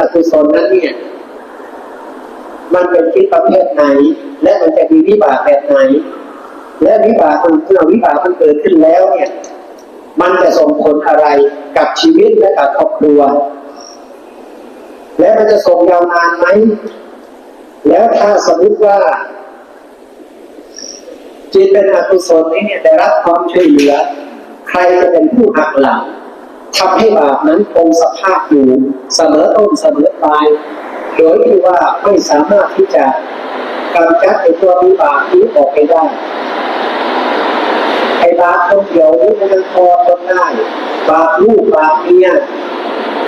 อกุศลนั้นเนี่ย มันเป็นจิตประเภทไหน และมันจะมีวิบากแบบไหน และวิบากมันเมื่อวิบากมันเกิดขึ้นแล้วเนี่ย มันจะส่งผลอะไรกับชีวิตและกับครอบครัว และมันจะส่งยาวนานไหม แล้วถ้าสมมติว่าจิตเป็นอกุศลนี้เนี่ยได้รับความช่วยเหลือ ใครจะเป็นผู้หักหลัง ทำให้บาปนั้นคงสภาพอยู่เสมอต้นเสมอปลาย โดยที่ว่าไม่สามารถที่จะกำจัดไอ้ตัววิบากนี้ออกไปได้ไอ้บาปคนเดียวนี่มันพอทนได้บาปลูกบาปเมีย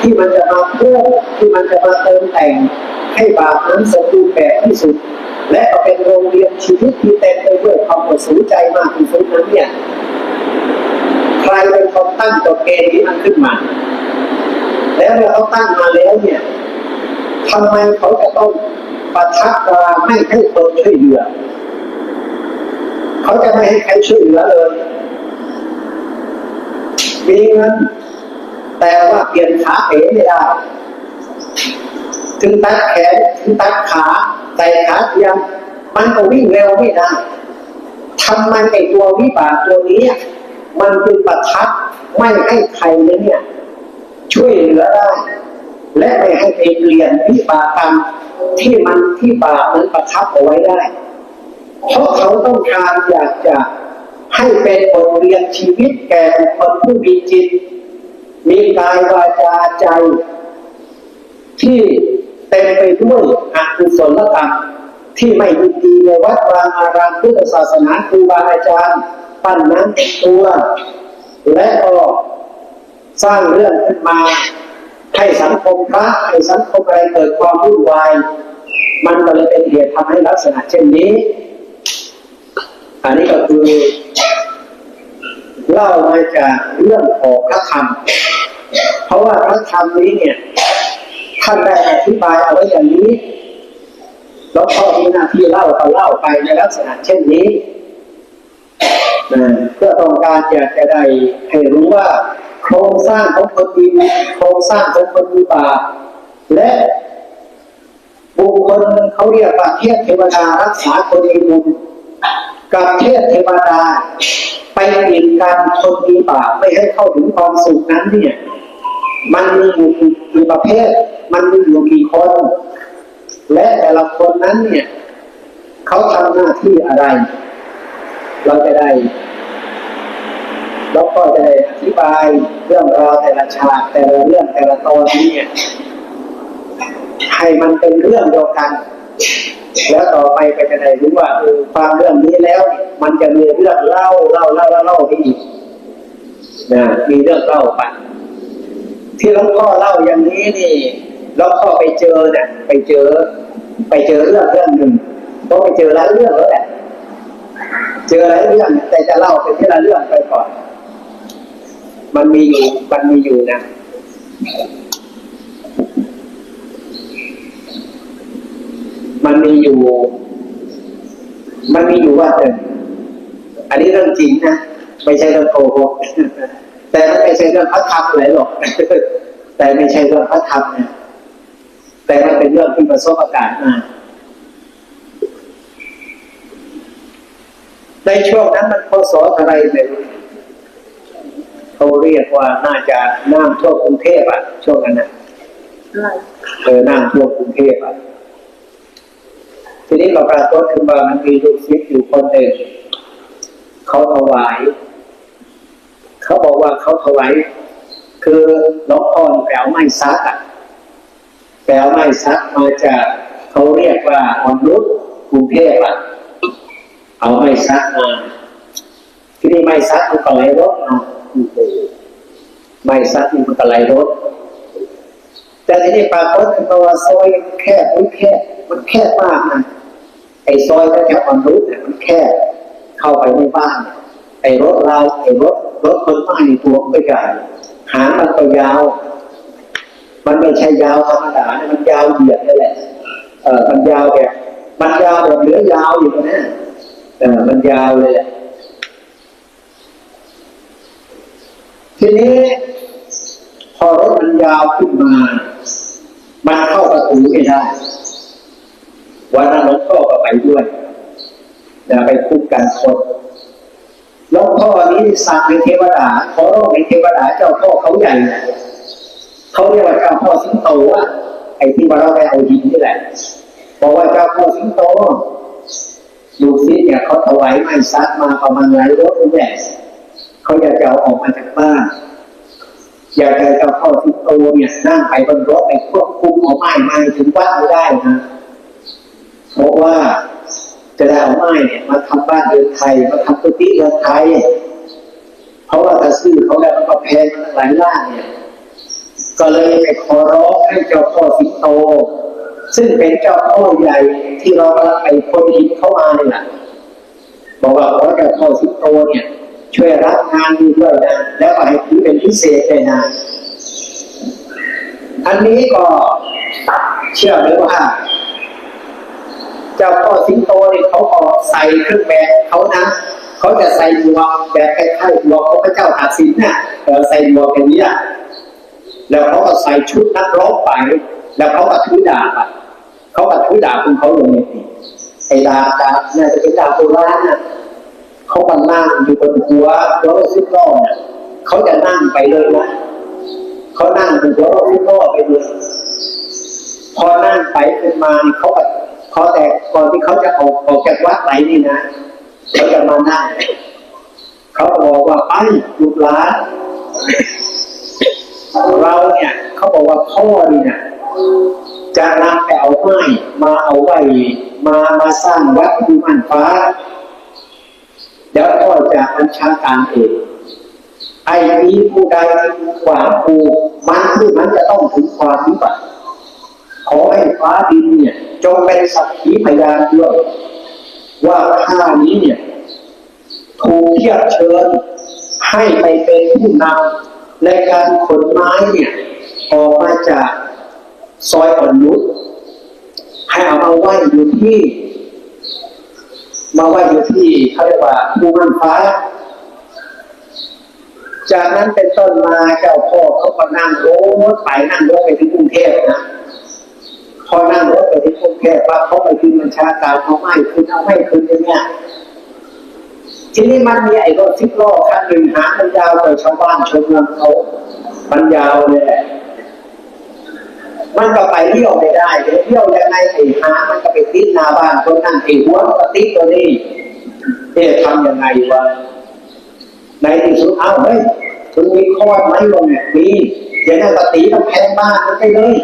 ที่มันจะมาเพิ่มที่มันจะมาเติมแต่ง ให้บาปนั้นสมบูรณ์แบบที่สุด และก็เป็นโรงเรียนชีวิตที่เต็มไปด้วยความอดสูใจมากที่สุดนั้นเนี่ย ใครเป็นคนตั้งกฎเกณฑ์นี้มันขึ้นมา แล้วเมื่อเขาตั้งมาแล้วเนี่ยทำไมเขาจะต้องประทับตาไม่ให้คนช่วยเหลือ เขาจะไม่ให้ใครช่วยเหลือเลยมีเงินแต่ว่าเปลี่ยนขาเป๋ไม่ได้ ถึงตัดแขนถึงตัดขาใส่ขาเทียมมันก็วิ่งเร็วไม่ได้ทำไมไอตัววิบากตัวนี้ มันจึงประทับไม่ให้ใครเนี่ย ช่วยเหลือได้ และไม่ให้ไปเปลี่ยนวิบากกรรมที่มันที่บาปนั้นประทับเอาไว้ได้ เพราะเขาต้องการอยากจะให้เป็นบทเรียนชีวิตแก่คนผู้มีจิต มีกายวาจาใจ ที่เต็มไปด้วยอกุศลกรรมที่ไม่ดีดีในวัดวางอารามพุทธศาสนาครูบาอาจารย์ ปั้นนั้นตัว และก็สร้างเรื่องขึ้นมา ให้สังคมพระให้สังคมอะไรเกิดความวุ่นวาย มันก็เลยเป็นเหตุทำให้ลักษณะเช่นนี้ อันนี้ก็คือเล่ามาจากเรื่องของพระธรรม เพราะว่าพระธรรมนี้เนี่ยท่านได้อธิบายเอาไว้อย่างนี้แล้วพอมีหน้าที่เล่าก็เล่าไปในลักษณะเช่นนี้ เพื่อต้องการอยากจะได้ให้รู้ว่า โครงสร้างของคนดีโครงสร้างของคนมีบาปและบุคคลเขาเรียกว่าเทพเทวดารักษาคนมีบุญกับเทพเทวดาไปปิดการคนมีบาปไม่ให้เข้าถึงความสุขนั้นเนี่ยมันมีอยู่กี่ประเภท มันมีอยู่กี่คน และแต่ละคนนั้นเนี่ย เขาทำหน้าที่อะไร เราจะได้เราก็จะได้อธิบายเรื่องราวแต่ละฉากแต่ละเรื่องแต่ละตอนนี้เนี่ยให้มันเป็นเรื่องเดียวกัน แล้วต่อไปก็จะได้รู้ว่าเออฟังเรื่องนี้แล้ว มันจะมีเรื่องเล่าเล่าเล่าเล่าเล่าอีกนะมีเรื่องเล่าไปที่หลวงพ่อเล่าอย่างนี้นี่หลวงพ่อไปเจอเนี่ยไปเจอ ไปเจอเรื่องเรื่องหนึ่งก็ไปเจอหลายเรื่องแล้วแหละ เจอหลายเรื่องแต่จะเล่าเป็นทีละเรื่องไปก่อน มันมีอยู่มันมีอยู่นะมันมีอยู่ มันมีอยู่ว่าหนึ่งอันนี้เรื่องจริงนะ ไม่ใช่เรื่องโกหกแต่มันไม่ใช่เรื่องพระธรรมเลยหรอก แต่ไม่ใช่เรื่องพระธรรมนี่ยแต่มันเป็นเรื่องที่ประสบการณ์มา ในช่วงนั้นมันพศอะไรไม่รู้เขาเรียกว่าน่าจะน้ำท่วมกรุงเทพอะ ช่วงนั้นนะเออน้ำท่วมกรุงเทพอะทีนี้ก็ปรากฏขึ้นมามันมีลูกศิษย์อยู่คนหนึ่งเขาถวาย เขาบอกว่าเขาถวายคือหลวงพ่อแปลวไม้ซักอะแปลวไม้ซักมาจากเขาเรียกว่าอนุษย์กรุงเทพอะ เอาไม้ซักมาที่นี่ไม้ซักมันก็ไหลรถเนาะไม้ซักมันก็ไหลรถแต่ทีนี้ปรากฏขึ้นว่าซอยแคบมันแคบมันแคบมากนะไอ้ซอยแถวๆอนุษย์เนี่ยมันแคบเข้าไปในบ้านไอ้รถเราไอ้รถรถคนไม้ตัวมันไม่ใหญ่หางมันก็ยาว มันไม่ใช่ยาวธรรมดาเนี่ยมันยาวเหยียดนี่แหละเออมันยาวแบบมันยาวแบบเหลือยาวอยู่นะ เออมันยาวเลยแหละทีนี้ พอรถมันยาวขึ้นมา มันเข้าประตูไม่ได้ วันนั้นหลวงพ่อก็ไปด้วยจะไปคุกกันคนหลวงพ่อนี้สั่งเป็นเทวดาขอร้องเป็นเทวดาเจ้าพ่อเขาใหญ่เขาเรียกว่าเจ้าพ่อสิงโตอะไอ้ที่ว่าเราไปเอาหินนี่แหละบอกว่าเจ้าพ่อสิงโต ดูซิเนี่ยเขาถวายไม้ซักมาประมาณหลายรถนี่แหละเขาอยากจะเอาออกมาจากบ้านอยากจะเจ้าพ่อสิงโตเนี่ยนั่งไปบนรถไปควบคุมเอาไม้มาถึงวัดไม่ได้นะเพราะว่าจะได้เอาไม้เนี่ยมาทำบ้านเรือนไทยมาทำกุฏิเรือนไทยเพราะว่าถ้าซื้อเขาแล้วมันก็แพงมันหลายล้านเนี่ย ก็เลยไปขอร้องให้เจ้าพ่อสิงโต ซึ่งเป็นเจ้าพ่อใหญ่ที่เรากำลังไปคนหินเข้ามาเนี่ยแหละบอกว่าขอเจ้าพ่อสิงโตเนี่ย ช่วยรับงานด้วยนะแล้วก็ให้ถือเป็นพิเศษเลยนะอันนี้ก็เชื่อเลยว่าเจ้าพ่อสิงโตเนี่ยเขาก็ใส่เครื่องแบบเขานะเขาจะใส่หมวกแบบคล้ายๆหมวกของพระเจ้าตากสินน่ะใส่หมวกอย่างนี้แล้วเขาก็ใส่ชุดนักรบไป แล้วเขาก็ถือดาบ เขาก็ถือดาบของเขาลงในปีไอ้ดาบดาบเนี่ยจะเป็นดาบโบราณน่ะเขาก็นั่งอยู่บนหัวรถสิบล้อน่ะเขาจะนั่งไปเลยนะเขานั่งอยู่หัวรถสิบล้อไปเลยพอนั่งไปขึ้นมานี่เขาก็พอแต่ก่อนที่เขาจะออกออกจากวัดไหนนี่นะเขาจะมานั่งเขาบอกว่าไปลูกหลานเราเนี่ย เขาบอกว่าพ่อนี่เนี่ย จะนำไปเอาไม้มาเอาไว้มามาสร้างวัดภูมันฟ้าเดี๋ยวพ่อจะบัญชาการเองไอ้นี้ผู้ใดที่ขวางภูมันคือมันจะต้องถึงความวิบัติขอให้ฟ้าดินเนี่ยจงเป็นสักขีพยานด้วยว่าข้านี้เนี่ยถูกเทียบเชิญให้ไปเป็นผู้นำในการขนไม้เนี่ยออกมาจาก ซอยอ่อนนุชให้เอามาไหว้อยู่ที่ มาไหว้อยู่ที่เขาเรียกว่าภูมันฟ้า จากนั้นเป็นต้นมาเจ้าพ่อเขาก็นั่งรถไปนั่งรถไปที่กรุงเทพนะพอนั่งรถไปที่กรุงเทพว่าเขาไปคืนบัญชาการเขาไม่คืนเอาไม่คืนอย่างเงี้ยทีนี้มันมีไอ้รถสิบล้อคันหนึ่งหางมันยาวกว่าชาวบ้านชาวเมืองเขามันยาวเลยแหละ มันก็ไปเที่ยวไม่ได้เดี๋ยวเที่ยวยังไงไอ้หามันก็ไปติดหน้าบ้านคนนั่นไอ้หัวมันก็ติดตัวนี้เอ๊ะทำยังไงวะในที่สุดเอ้าเฮ้ยคุณมีข้อไหมวะเนี่ยมีเดี๋ยวนั่นก็ตีกำแพงบ้านมันไปเลย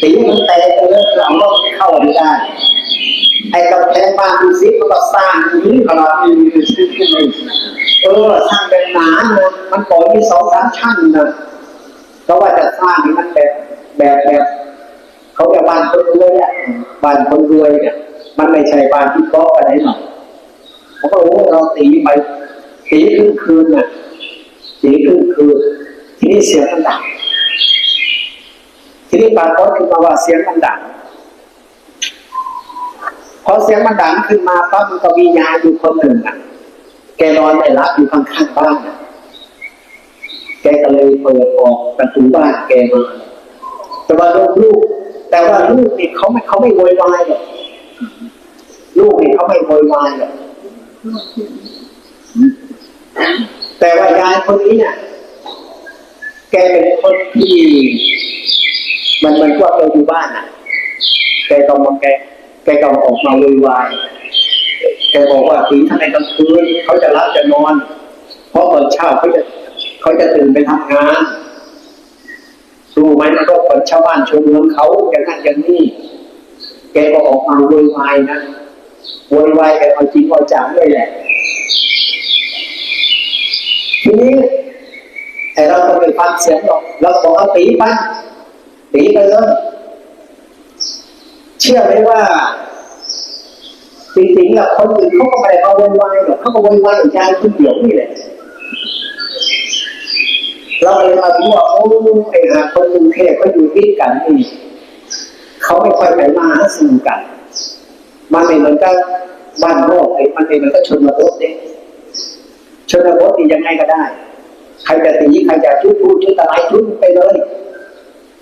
ตีมันแตกไปเลยเราก็เข้าไม่ได้ไอ้กำแพงบ้านดูซิมันก็สร้างอย่างนี้ขนาดนี้เออสร้างเป็นหนานะมันก่อมีสองสามชั้นนะก็ว่าจะสร้างให้มันแบบ แบบแบบเขาเรียกบ้านคนรวยอะบ้านคนรวยเนี่ยมันไม่ใช่บ้านที่ก๊อะไรหรอกเขาก็รู้ว่าเราตีไปตีครึ่งคืนน่ะตีครึ่งคืนทีนี้เสียงมันดังทีนี้ปรากฏขึ้นมาว่าเสียงมันดังพอเสียงมันดังขึ้นมาปั๊บมันก็มียาอยู่คนหนึ่งอะแกนอนไม่รับอยู่ข้างๆบ้านแกก็เลยเปิดออกประตูบ้านแกมา แต่ว่าลูกลูกแต่ว่าลูกนี่เขาไม่เขาไม่โวยวายหรอกลูกนี่เขาไม่โวยวายหรอกแต่ว่ายายคนนี้เนี่ยแกเป็นคนที่มันมันก็แกอยู่บ้านอะแกต้องมาแกแกต้องออกมาวุ่นวายแกบอกว่าตีทั้งในกลางคืนเขาจะรับจะนอน เพราะตอนเช้าเขาจะเขาจะตื่นไปทำงาน รู้ไหมมันก็คนชาวบ้านชาวเมืองเขาอย่างนั้นอย่างนี้แกก็ออกมาวุ่นวายนะวุ่นวายแกเอาจริงเอาจังเลยแหละทีนี้ไอเราต้องไปฟังเสียงหรอกเราบอกเอาตีไปตีไปเลยเชื่อไหมว่าจริงๆแล้วคนอื่นเขาก็ไม่ได้มาวนวายหรอกเขาก็วนวายอย่างยายคนเดียวนี่แหละ เราเลยมาดูว่าโอ้ไอ้หาคนกรุงเทพเขาอยู่ติดกันนี่เขาไม่ค่อยไปมาหาสู่กันมันไม่เหมือนกับบ้านนอกไอ้มันไม่เหมือนกับชนบทเนี่ยชนบทนี่ยังไงก็ได้ ใครจะตีใครจะชุดพูดชุดอะไรชุดไปเลย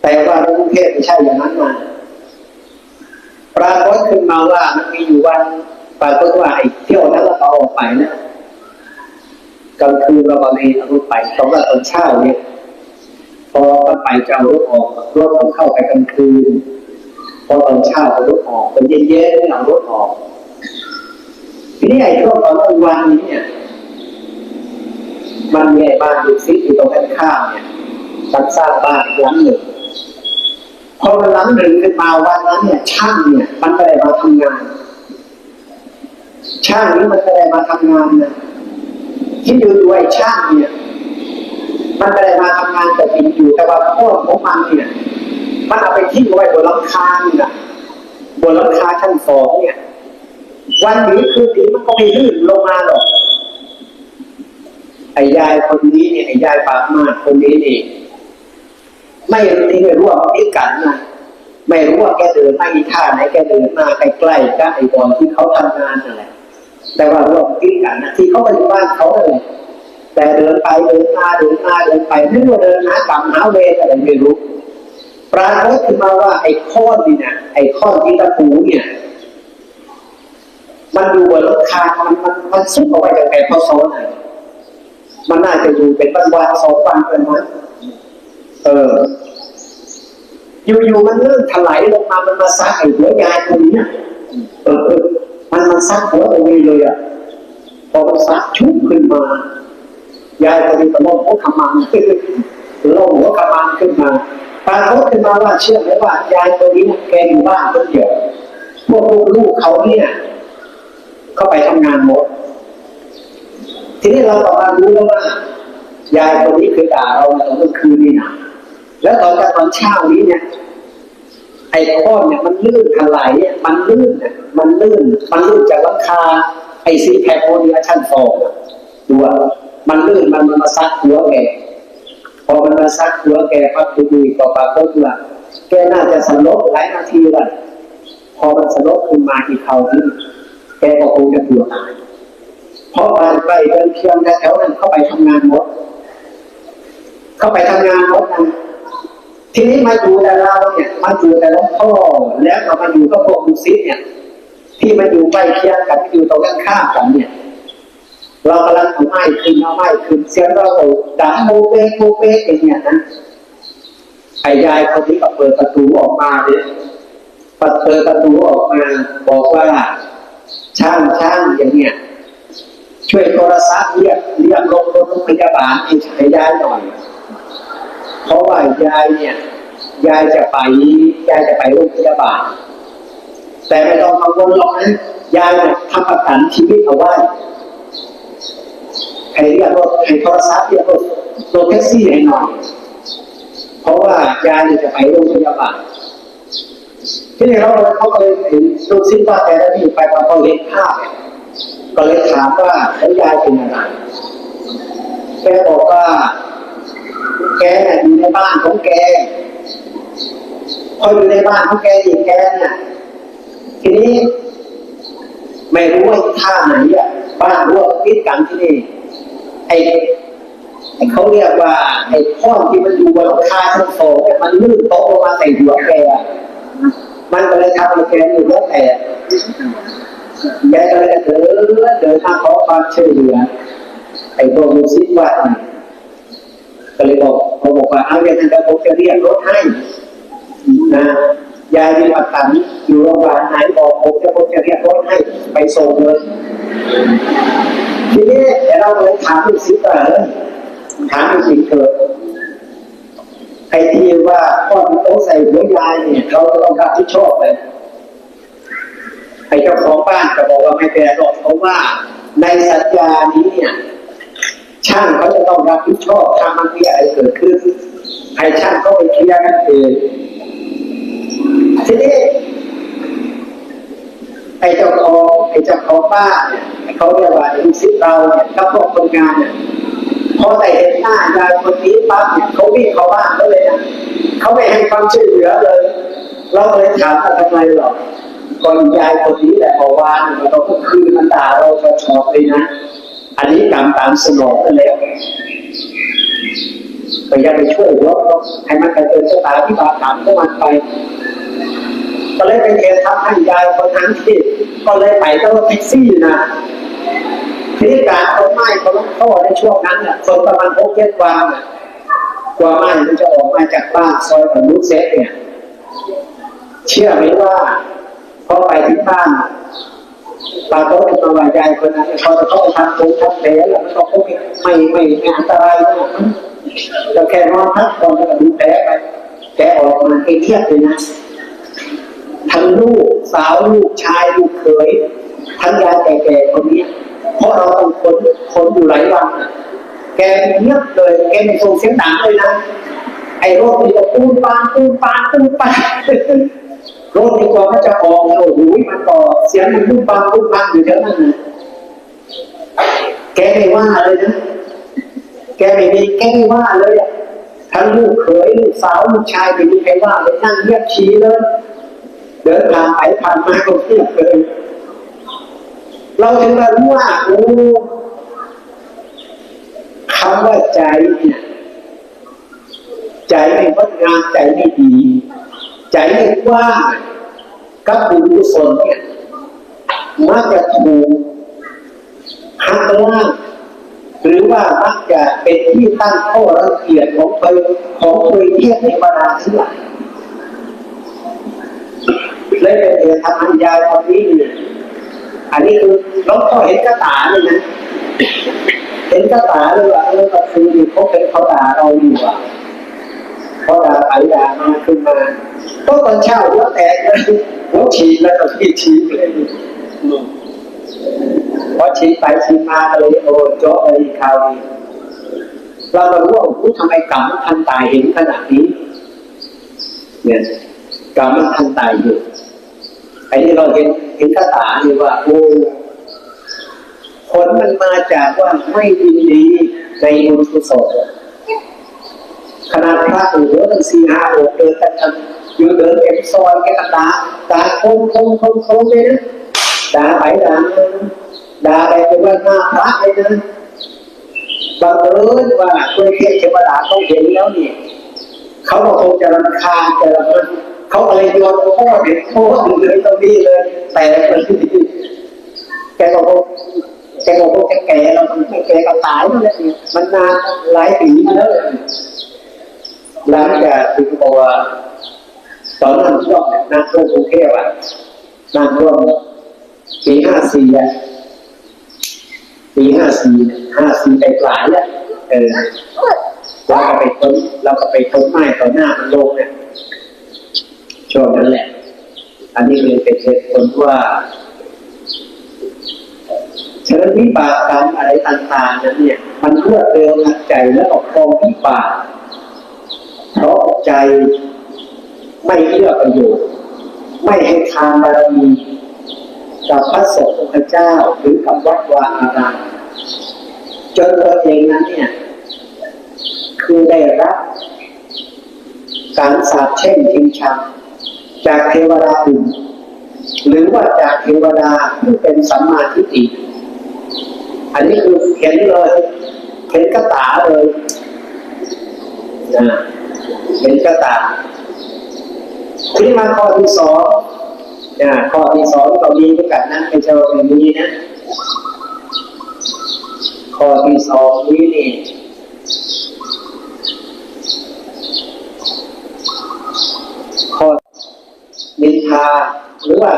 แต่ว่ากรุงเทพไม่ใช่อย่างนั้นมาปรากฏขึ้นมาว่ามันมีอยู่วันปรากฏว่าไอ้เที่ยวนั้นเราเอาออกไปนะ กลางคืนเราเอาในเอารถไปตอนว่าตอนเช้าเนี่ยพอมันไปจะเอารถออกรถเอาเข้าไปกลางคืนพอตอนเช้าเอารถออกตอนเย็นๆเนี่ยเอารถออกทีนี้ไอ้ช่วงตอนกลางวันนี้เนี่ยมันมีไอ้บ้านอยู่ซิอยู่ตรงด้านข้ามเนี่ยมันสร้างบ้านหลังหนึ่งพอมันหลังหนึ่งขึ้นมาวันนั้นเนี่ยช่างเนี่ยมันก็ได้มาทำงาน ช่างนี้มันก็ได้มาทำงานนะ ที่อยู่ด้วยช่างเนี่ยมันก็ได้มาทำงานแต่กินอยู่แต่ว่าพ่อของมันเนี่ยมันเอาไปทิ้งไว้บนหลังคานี่นะบนหลังคาชั้นสองเนี่ย วันนี้คือตีมันก็ไม่ลื่นลงมาหรอกไอ้ยายคนนี้เนี่ยไอ้ยายปากมากคนนี้นี่ไม่รู้ที่ไม่รู้ว่ามันพิกันนะไม่รู้ว่าแกเดินมาอีท่าไหนแกเดินมาใกล้ๆกับไอ้บอลที่เขาทำงานนั่นแหละ แต่ว่ารู้ว่ามันพิกันนะที่เขาไปดูบ้านเขาเลยแต่เดินไปเดินมาเดินมาเดินไปไม่รู้ว่าเดินหากรรมหาเวรอะไรไม่รู้ปรากฏขึ้นมาว่าไอ้ข้อนนี่นะไอ้ข้อนที่ตะปูเนี่ย มันอยู่บนรถคามันมันมันซุกเอาไว้จากแต่พอโซนไหนมันน่าจะอยู่เป็นวันวันสองวันเป็นวันเออ อยู่ๆมันเริ่มถลายลงมามันมาซักไอ้หัวยายคนนี้เออ มันมาซักหัวตรงนี้เลยอะพอซักชุบขึ้นมายายคนนี้ก็ล้มหัวขมันล้มหัวขมันขึ้นมาปรากฏขึ้นมาว่าเชื่อไหมว่ายายคนนี้แกอยู่บ้านคนเดียวพวกลูกๆเขาเนี่ยเข้าไปทำงานหมดทีนี้เราต่อมารู้แล้วว่ายายคนนี้เคยด่าเราตอนกลางคืนนี่นะแล้วตอนตอนเช้านี้เนี่ย ไอ้ข้อนเนี่ยมันลื่นถลายเนี่ยมันลื่นเนี่ยมันลื่น มันลื่นจากหลังคาไอ้ซีแพคโมเนียชั้นสองอะดูว่ามันลื่นมันมาซักหัวแกพอมันมาซักหัวแกปั๊บดูๆก็ปรากฏว่าแกน่าจะสลบหลายนาทีละพอมันสลบขึ้นมาที่เขาที่แกก็คงจะปวตายเพราะการไปเดินเพียงแถวนั้นเข้าไปทำงานหมด เข้าไปทำงานหมดนะ ทีนี้มาอยู่แต่เราเนี่ยมาอยู่แต่หลวงพ่อแล้วก็มาอยู่กับพวกมุซิเนี่ย ที่มาอยู่ใกล้เคียงกันอยู่ตรงข้ามกันเนี่ย เรากำลังเอาไม้ขึ้นเอาไม้ขึ้นเสียงเราโอ้ดังโมเปโมเปอย่างเงี้ยนะไอ้ยายคนนี้ก็เปิดประตูออกมาเนี่ยเปิดประตูออกมาบอกว่าช่างช่างอย่างเนี้ยช่วยโทรศัพท์เรียกเรียกลงรถโรงพยาบาลให้ให้ยายหน่อย เพราะว่ายายเนี่ยยายจะไปยายจะไปโรงพยาบาลแต่ไม่ต้องกังวลหรอกนะยายเนี่ยทำประกันชีวิตเอาไว้ให้เรียกรถให้โทรศัพท์เรียกรถรถแท็กซี่ให้หน่อยเพราะว่ายายจะไปโรงพยาบาลที่นี่เราเขาเลยเห็นลูกศิษย์ว่าแต่ละที่ไปมาเขาเห็นภาพก็เลยถามว่าแล้วยายเป็นอะไรแกบอกว่า แกเนี่ยอยู่ในบ้านของแกพออยู่ในบ้านของแกอีกแกเนี่ยทีนี้ไม่รู้ว่าท่าไหนอะบ้านร่วมติดกันที่นี่ไอ้ไอ้เขาเรียกว่าไอ้ข้อที่มันอยู่บนหลังคาชั้นสองเนี่ยมันลื่นโต๊ะลงมาใส่หัวแกมันก็เลยทำให้แกอยู่รถแตกแกก็เลยเดินเดินทางขอความช่วยเหลือไอ้พวกมุสิว่า ก็เลยบอกเขาบอกว่าเอาอย่างนั้นแล้วผมจะเรียกรถให้นะยายมีประกันอยู่โรงพยาบาลไหนบอกผมจะผมจะเรียกรถให้ไปส่งเลยทีนี้เดี๋ยวเราเลยถามลูกศิษย์ว่าเออถามลูกศิษย์เกิดไอ้ที่ว่าพ่อมันต้องใส่หัวยายเนี่ยเราต้องรับผิดชอบเลยไอ้เจ้าของบ้านก็บอกว่าไม่เป็นหรอกเพราะว่าในสัญญานี้เนี่ย ช่างเขาจะต้องรับผิดชอบถ้ามันมีอะไรเกิดขึ้นให้ช่างเขาไปเคลียร์กันเองทีนี้ไอ้เจ้าของไอ้เจ้าของบ้านเนี่ยไอ้เขาเรียกว่าอ้ลูกศิษย์เราเนี่ยกับพวกคนงานเนี่ยพอได้เห็นหน้ายายคนนี้ปั๊บเนี่ยเขาวิ่งเข้าบ้านเขาเลยนะเขาไม่ให้ความช่วยเหลือเลย เราเลยถามว่าทำไมหรอกก่อนยายคนนี้แหละพอวานมันก็คือมันด่าเราจะชอบเลยนะ อันนี้กรรมตามสนองกันแล้วพยายามไปช่วยลดให้มันกรเจิดชะตาที่บาปกรรมของมันไปก็เลยเป็นเหตุทำให้ยายคนนั้นที่ก็เลยไปต้องแท็กซี่นะที่การเอาไม้เขาต้องเข้อในช่วงนั้นเนี่ยคนประมาณหกเจ็ดวันน่ะกว่าไม้มันจะออกมาจากบ้านซอยของลูกเซฟเนี่ย เชื่อไหมว่าพอไปที่บ้าน ปาโต๊ะเป็นว่ายายคนนั้นพอจะเข้าไปทำตรงทำแผลแล้วมันก็คงไม่ไม่ไม่อันตรายนะก็แค่นอนพักผ่อนแล้วก็ดูแผลไปแกออกมาเครียดเลยนะทั้งลูกสาวลูกชายลูกเขยทั้งยายแก่ๆคนนี้เพราะเราต้องคนคนอยู่หลายวันแกเงียบเลยแกไม่ส่งเสียงดังเลยนะไอ้โรคนี้ก็ปูนปานปูนปานปูนปาน โรคนี้กว่ามันจะออกเนี่ยโอ้โหมันต่อเสียงมันปูนปานปูนปานอยู่เท่านั้นนะแกไม่ว่าเลยนะ แกไม่มีแกไม่ว่าเลยอะทั้งลูกเขยลูกสาวลูกชายไม่มีใครว่าเลยนั่งเงียบชี้เลยเดินผ่านไปผ่านมาก็เพียบเลยเราถึงมารู้ว่าโอ้คำว่าใจเนี่ยใจไม่งดงามใจไม่ดี ใจไม่กว้างกับบุญกุศลเนี่ยมักจะถูกหักล่างหรือว่ามักจะเป็นที่ตั้งข้อรังเกียจของเธอของเธอเทียบในบรรดาทั้งหลายเลยเป็นเหตุทำให้ยายคนนี้เนี่ยอันนี้คือเราก็เห็นกระตาเลยนะเห็นกระตาเลยว่าเออก็คือเขาเป็นเขาด่าเราอยู่อะเขาด่าไปด่ามาขึ้นมา ก็ตอนเช้าหัวแตกเลยหัวฉีกแล้วก็พี่ฉีกเลยพอฉีกไปฉีกมาเลยโอ้โจ๊ะเลยคราวนี้เราก็รู้ว่าโอ้ทำไมกรรมมันทันตายเห็นขนาดนี้ เนี่ยกรรมมันทันตายอยู่ไอ้ที่เราเห็นเห็นคาถาเนี่ยว่าโอ้ผลมันมาจากว่าไม่ยินดีในบุญกุศลขนาดพระอยู่เยอสี่ห้าองค์เดินกัน กันอยู่เดินเก็บซอยแกก็ด่าด่าโค้งโค้งโค้งโค้งเลยนะด่าไปด่ามาด่าไปเป็นว่าหน้าพระเลยนะบังเอิญว่าตัวเทพเทวดาเขาเห็นแล้วนี่เขาก็คงจะรำคาญจะรำคาญเขาอะไรโยนพ่อเด็กพ่อเลยตรงนี้เลย แต่แกก็คงแกก็คงแก่ๆแล้วมันไม่แก่ก็ตายแล้วเนี่ยมันนานหลายปีมาแล้วหลังจากที่บอกว่า ตอนนั้นช่วงเนี่ยน้ำท่วมกรุงเทพอะน้ำท่วมปีห้าสี่อะปีห้าสี่ห้าสี่ไปปลายอะเออเราก็ไปต้นเราก็ไปต้นไม้ต่อหน้ามันลงเนี่ยช่วงนั้นแหละ อันนี้เลยเป็นเหตุผลว่าฉะนั้นวิบากกรรมอะไรต่างๆนั้นเนี่ย มันรวดเร็วทันใจและออกครองวิบากเพราะใจ ไม่เอื้อประโยชน์ ไม่ให้ทานบารมีกับพระสงฆ์พระเจ้าหรือกับวัดวาอารามจนตัวเองนั้นเนี่ย คือได้รับ การสาบแช่งทิ้งชังจากเทวดาอื่นหรือว่าจากเทวดาที่เป็นสัมมาทิฏฐิอันนี้คือเห็นเลยเห็นกระตาเลยนะเห็นกระตา ทีนี้มาข้อที่สองนะข้อที่สองเรามีด้วยกันนะไม่ใช่ว่าไม่มีนะ ข้อที่สองนี้นี่ข้อนินทาหรือว่า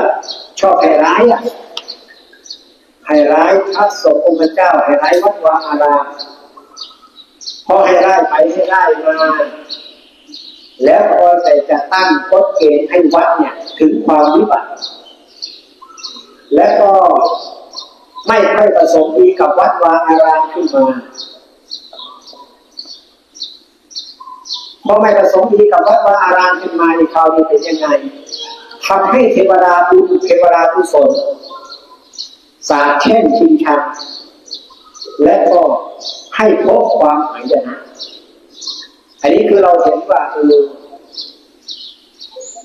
ชอบให้ร้ายอะให้ร้ายพระสงฆ์องค์เจ้าให้ร้ายวัดวาอารามพอให้ร้ายไปให้ร้ายมา แล้วพอแต่จะตั้งกฎเกณฑ์ให้วัดเนี่ยถึงความวิบัติ และก็ไม่ค่อยประสงค์ดีกับวัดวาอารามขึ้นมาพอไม่ประสงค์ดีกับวัดวาอารามขึ้นมาในคราวนี้เป็นยังไงทำให้เทวดาบุญเทวดากุศลสาบแช่งชิงชังและก็ให้พบความหายนะ อันนี้คือเราเห็นว่าเออ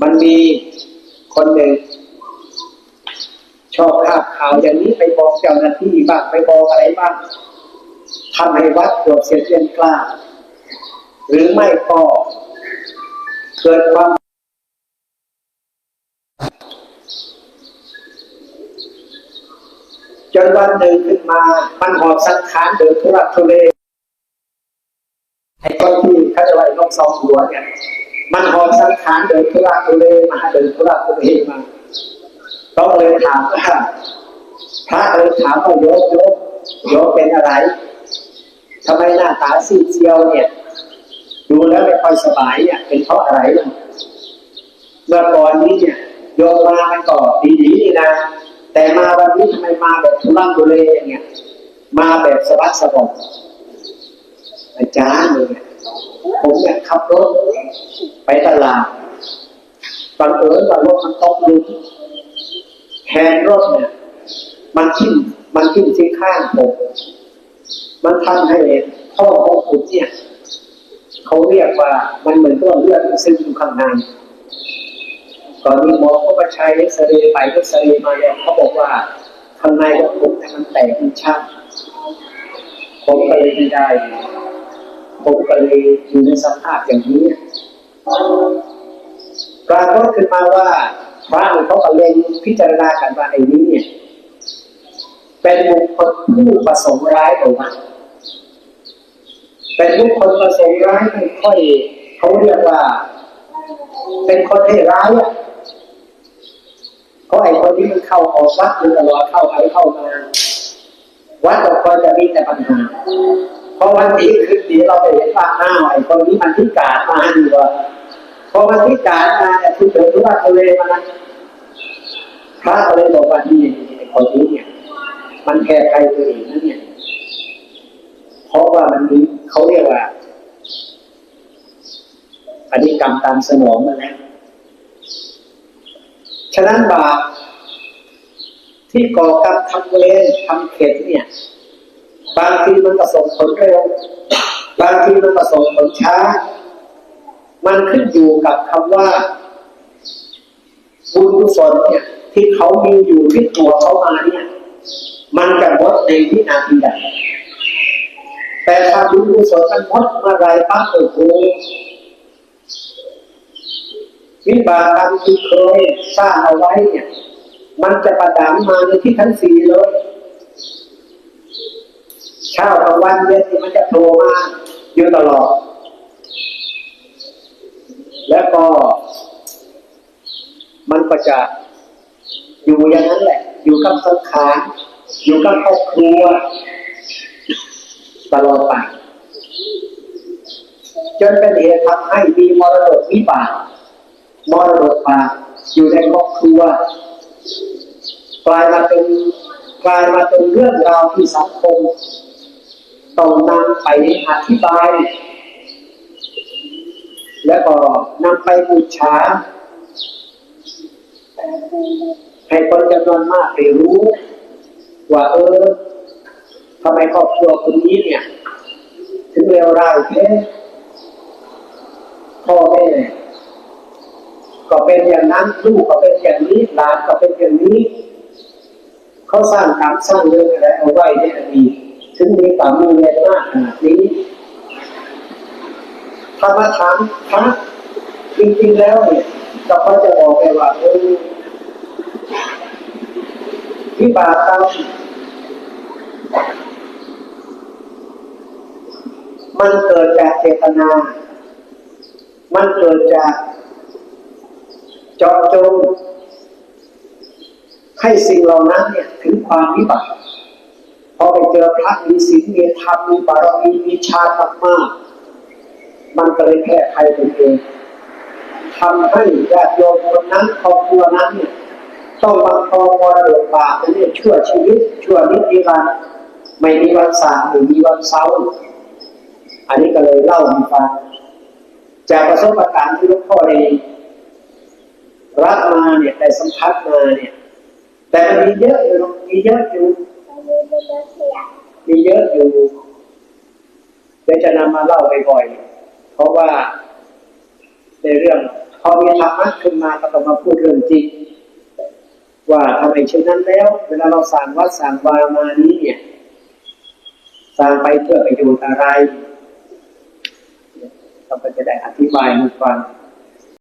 มันมีคนหนึ่งชอบคาบข่าวอย่างนี้ไปบอกเจ้าหน้าที่บ้างไปบอกอะไรบ้างทำให้วัดเกิดเสียเรียนกล้า หรือไม่ก็เกิดความจนวันหนึ่งขึ้นมา มันหอบสังขารเดินทุรักทุเลไอ้คนที่ เขาจะไว้ลงสองหัวเนี่ย มันหอบสังขารเดินทุรักทุเลมาเดินทุรักทุเลมาต้องเลยถามว่าพระเลยถามว่าโยมโยมโยมเป็นอะไรทำไมหน้าตาซีดเซียวเนี่ย ดูแล้วไม่ค่อยสบายเนี่ย เป็นเพราะอะไรล่ะเมื่อก่อนนี้เนี่ยโยมมามันก็ดีๆนี่นะแต่มาวันนี้ทำไมมาแบบทุลักทุเลอย่างเงี้ยมาแบบสะบัดสะบอมอาจารย์เลย ผมเนี่ยขับรถไปตลาดบังเอิญว่ารถมันตกหลุมแฮนรถเนี่ย มันทิ่มมันทิ่มที่ข้างผมมันทำให้พ่อของผมเนี่ยเขาเรียกว่ามันเหมือนกับเลือดซึมอยู่ข้างในตอนนี้หมอเขาก็ใช้เอ็กซเรย์ไปเอ็กซเรย์มาแล้วเขาบอกว่าข้างในของผมมันแตกมันชักผมก็เลยไม่ได้ ผมก็เลยอยู่ในสภาพอย่างนี้ปรากฏขึ้นมาว่าพระเขาก็เล็งพิจารณากันว่าไอ้นี้เนี่ย เป็นบุคคลผู้ประสงค์ร้ายต่อมันเป็นบุคคลประสงค์ร้ายไม่ค่อยเขาเรียกว่า เป็นคนที่ร้ายอะเพราะไอ้คนนี้มันเข้าออกวัดอยู่ตลอดเข้าไปเข้ามาวัดก็จะมีแต่ปัญหา พราะวันนี้คือดีเราไปเห็นว่าอ้าวไอ้คนนี้มันพิการมาดีกว่าพอมันพิการมาเนี่ยคุณเกิดทุรักทุเลมานั้นพระก็เลยบอกว่านี่ไอ้คนนี้เนี่ย มันแค่ใครตัวเองนั่นเนี่ยเพราะว่ามันมีเขาเรียกว่าอธิกรรมตามสมองมันแล้วฉะนั้นบาปที่ก่อกรรมทำเวรทำเข็ดเนี่ย บางทีมันประสบผลเร็วบางทีมันประสบผลช้า มันขึ้นอยู่กับคำว่าบุญกุศลเนี่ย ที่เขามีอยู่ที่ตัวเขามาเนี่ย มันจะหมดในวินาทีใดแต่ถ้าบุญกุศลมันหมดเมื่อไรปั๊บโอ้โหวิบากกรรมที่เคยสร้างเอาไว้เนี่ย มันจะประดามมาในที่ทั้งสี่เลย เช้ากลางวันเย็นมันจะโทรมาอยู่ตลอด แล้วก็ มันก็จะอยู่อย่างนั้นแหละ อยู่กับสังขารอยู่กับครอบครัวตลอดไปจนเป็นเหตุทำให้มีมรดกวิบากมรดกมาอยู่ในครอบครัวกลายมาเป็นกลายมาเป็นเรื่องราวที่สังคม ต้องนำไปอธิบาย แล้วก็นำไปบูชาให้คนจำนวนมากได้รู้ ว่าเออทำไมครอบครัวคนนี้เนี่ย ถึงเลวร้ายแท้พ่อแม่ก็เป็นอย่างนั้นลูกก็เป็นอย่างนี้หลานก็เป็นอย่างนี้ เขาสร้างกรรมสร้างเรื่องอะไรเอาไว้ในอดีต ถึงมีความมีเงินมากขนาดนี้ธรรมถามพระจริงๆแล้วเนี่ยเราก็จะบอกไปว่าเออวิบากกรรมมันเกิดจากเจตนา มันเกิดจากเจาะจงให้สิ่งเหล่านั้นเนี่ยถึงความวิบัติ พอไปเจอพระมีศีลมีธรรมมีบารมีมีชาติมากมันก็เลยแพ้ใครตัวเองทำให้ญาติโยมคนนั้นครอบครัวนั้นเนี่ยต้องบังคองมรดกบาปเนี่ยชั่วชีวิต ชั่วนิรันไม่มีวันสางไม่มีวันเศร้าอันนี้ก็เลยเล่าให้ฟังจากประสบการณ์ที่หลวงพ่อเองรับมาเนี่ยแต่สัมผัสมาเนี่ย แต่มันมีเยอะอยู่มีเยอะอยู่ มีเยอะอยู่เดี๋ยวจะนำมาเล่าบ่อยๆ เพราะว่าในเรื่องพอมีธรรมะขึ้นมาก็ต้องมาพูดเรื่องจริงว่าทำไมเช่นนั้นแล้ว เวลาเราสั่งวัดสั่งวามานี้เนี่ยสร้างไปเพื่อประโยชน์อะไรเราก็จะได้อธิบายให้ฟัง